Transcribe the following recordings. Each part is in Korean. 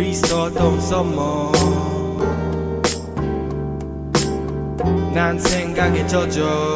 있었던 summer 난 생각에 젖어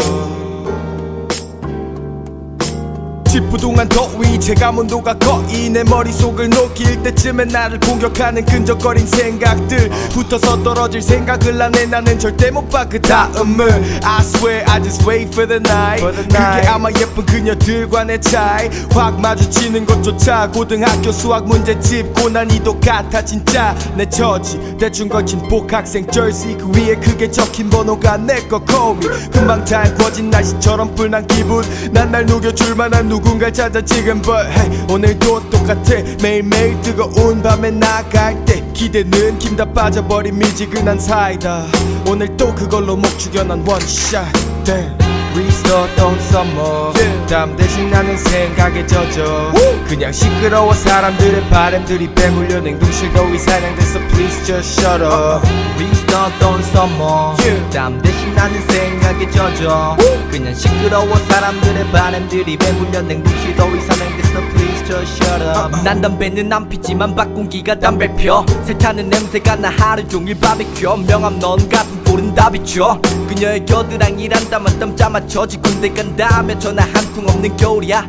지푸둥한 더위 체감 온도가 거의 내 머릿속을 녹일 때쯤에 나를 공격하는 끈적거린 생각들. 붙어서 떨어질 생각을 안해 나는 절대 못 봐 그 다음을. I swear I just wait for the night. 그게 아마 예쁜 그녀들과 내 차이. 확 마주치는 것조차 고등학교 수학 문제집 고난이도 같아 진짜. 내 처지 대충 걸친 복학생 절시 그 위에 크게 적힌 번호가 내거 call me 금방 달궈진 날씨처럼 뿔난 기분. 난 날 녹여줄 만한 누 군가를 찾아 지금 hey 오늘도 똑같아. 매일매일 뜨거운 밤에 나갈 때 기대는 김 다 빠져버린 미지근한 사이다. 오늘 또 그걸로 목 죽여 난 원샷 damn Restart summer 담 대신 나는 생각에 젖어. 그냥 시끄러워 사람들의 바람들이 배물려 냉동실 더위 사냥돼서 please just shut up. Restart summer Yeah. 땀 대신 나는 생각에 젖어. 그냥 시끄러워 사람들의 바람들이 배불려 냉동실 더위 사냥됐어. Please just shut up. 난 담배는 안 피지만 밖 공기가 담배 펴 새타는 냄새가 나 하루 종일 바비큐 명함 넌 가슴 다 비춰 그녀의 겨드랑이란 땀한 땀 짜맞춰지 군대 간 다음에 전화 한 통 없는 겨울이야.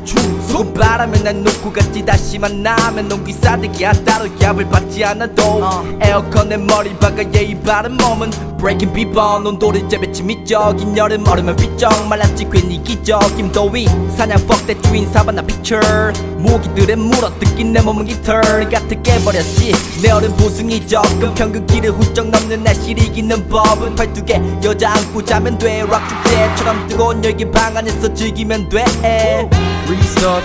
소금 바람에 난 놓고 갔지. 다시 만나면 농기 싸대기야. 따로 얍을 받지 않아도 에어컨에 머리 박아 예의 바른 몸은 Breaking 비번 온도를 재배치 미적인 여름 얼음은 삐쩍 말랐지 괜히 기적 김도위 사냥 퍽대 주인 사바나 피처 모기들의 물어뜯긴 내 몸은 깃털 같은 깨버렸지. 내 얼음 보승이 적금 평균기를 훌쩍 넘는 날씨를 이기는 법은 팔뚝에 여자 안고 자면 돼. 락주제처럼 뜨거운 열기 방 안에서 즐기면 돼.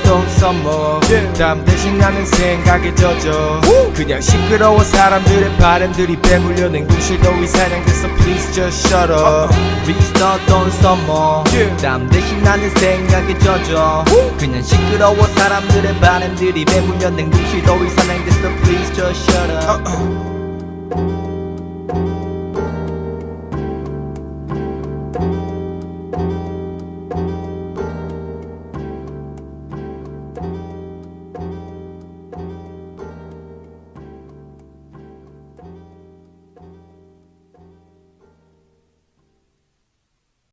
On summer. 담 대신 나는 생각에 젖어. 그냥 시끄러워 사람들의 바람들이 배물려 냉동실 더위 사냥돼 서 please just shut up Restart on summer Yeah. 땀 대신 나는 생각에 젖어 그냥 시끄러워 사람들의 바람들이 배불려 냉동실 더위 사냥됐어 Please just shut up